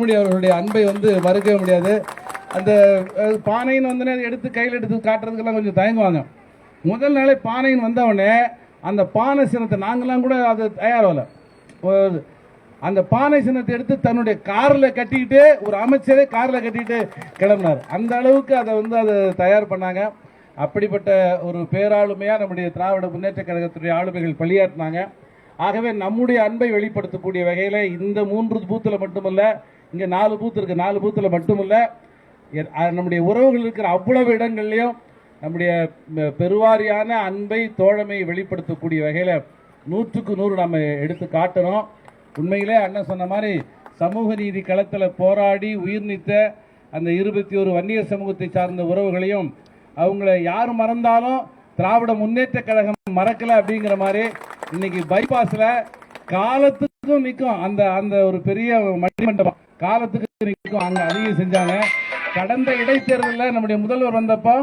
பொன்முடி அவர்களுடைய அன்பை வந்து மறுக்கவே முடியாது. அந்த பானையின் வந்தோடனே எடுத்து கையில் எடுத்து காட்டுறதுக்கெல்லாம் கொஞ்சம் தயங்குவாங்க. முதல் நாளே பானைன்னு வந்தவொடனே அந்த பானை சின்னத்தை நாங்கள்லாம் கூட அது தயாராகல. அந்த பானை சின்னத்தை எடுத்து தன்னுடைய காரில் கட்டிக்கிட்டு ஒரு அமைச்சரே காரில் கட்டிக்கிட்டு கிளம்பினார். அந்த அளவுக்கு அதை வந்து அதை தயார் பண்ணாங்க. அப்படிப்பட்ட ஒரு பேராளுமையாக நம்முடைய திராவிட முன்னேற்ற கழகத்துடைய ஆளுமைகள் பலியாற்றினாங்க. ஆகவே நம்முடைய அன்பை வெளிப்படுத்தக்கூடிய வகையில் இந்த மூன்று பூத்தில் மட்டுமல்ல இங்கே நாலு பூத் இருக்கு. நாலு பூத்தில் மட்டுமில்ல நம்முடைய உறவுகள் இருக்கிற அவ்வளவு இடங்கள்லையும் நம்முடைய பெருவாரியான அன்பை தோழமை வெளிப்படுத்தக்கூடிய வகையில் நூற்றுக்கு நூறு நம்ம எடுத்து காட்டணும். உண்மையிலே அண்ணன் சொன்ன மாதிரி சமூக நீதி களத்தில் போராடி உயிர் நீத்த அந்த இருபத்தி ஒரு வன்னியர் சமூகத்தை சார்ந்த உறவுகளையும் அவங்கள யார் மறந்தாலும் திராவிட முன்னேற்ற கழகம் மறக்கல அப்படிங்கிற மாதிரி இன்னைக்கு பைபாஸ்ல காலத்துக்கும் நிற்கும் அந்த அந்த ஒரு பெரிய மணிமண்டபம். காலத்துக்கு நிற்கும் அங்கே அதிகம் செஞ்சாங்க. கடந்த இடைத்தேர்தலில் நம்முடைய முதல்வர் வந்தப்போ